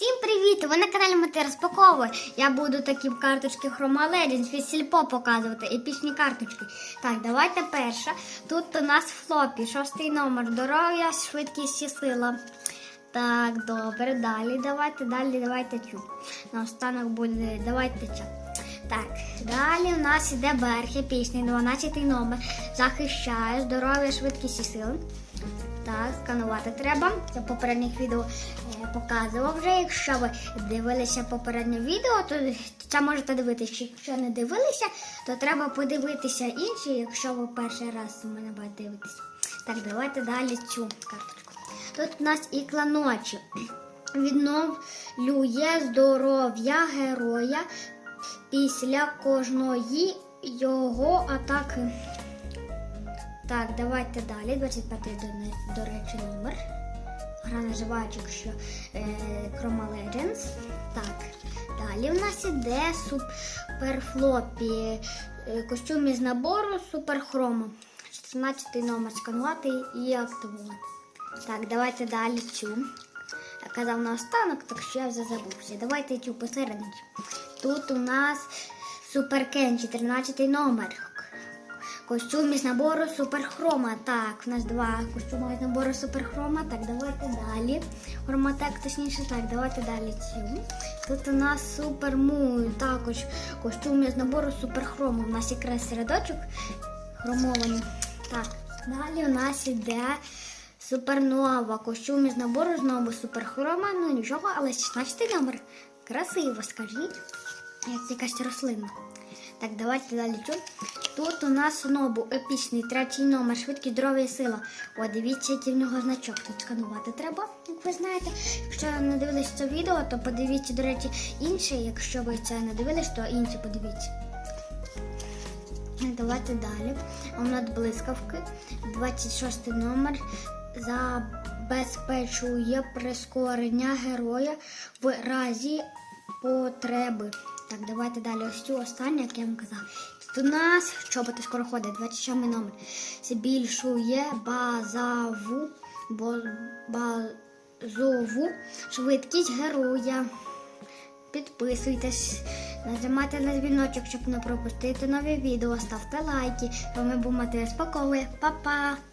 Всім привіт! Ви на каналі Мати розпаковує. Я буду такі карточки Chroma Legends від Сільпо показувати, епічні карточки. Так, давайте перша. Тут у нас флопі, шостий номер. Здоров'я, швидкість і сила. Так, добре, далі давайте, далі давайте цю. Наостанок буде, давайте цю. Так, далі у нас іде берг епічний, 12 номер. Захищає здоров'я, швидкість і сила. Так, сканувати треба. Я попередніх відео е, показував вже. Якщо ви дивилися попереднє відео, то це можете дивитися. Якщо не дивилися, то треба подивитися інші, якщо ви перший раз у мене будете дивитися. Так, давайте далі цю карточку. Тут у нас ікла ночі. Відновлює здоров'я героя після кожної його атаки. Так, давайте далі. 25-й, до, речі, номер. Гра називається якщо е, Chroma Legends. Так, далі в нас іде суперфлопі. Е, костюм із набору суперхрома. 16 номер сканувати і активувати. Так, давайте далі цю. Я казав на останок, так що я вже забувся. Давайте цю посередині. Тут у нас Супер Кенчі, 13 номер. Костюм із набору суперхрома. Так, в нас два костюми з набору суперхрома. Так, давайте далі. Хроматек, точніше, так, давайте далі цю. Тут у нас супермун, також костюм із набору суперхрома. У нас якраз середочок хромований. Так, далі у нас іде супернова. Костюм із набору знову суперхрома. Ну нічого, але 16 номер. Красиво, скажіть. Як якась рослина. Так, давайте далі чу. Тут у нас нобу епічний третій номер, швидкість здоров'я і сила. О, дивіться, який в нього значок. Тут сканувати треба, як ви знаєте. Якщо не дивились це відео, то подивіться, до речі, інше. Якщо ви це не дивились, то інше подивіться. Давайте далі. У нас блискавки. 26 номер забезпечує прискорення героя в разі потреби. Так, давайте далі. Ось цю останню, як я вам казав. Тут у нас чоботи скороходи, 27 номер. Збільшує базову, базову швидкість героя. Підписуйтесь, нажимайте на дзвіночок, щоб не пропустити нові відео. Ставте лайки. Бо ми будемо розпаковує. Па-па!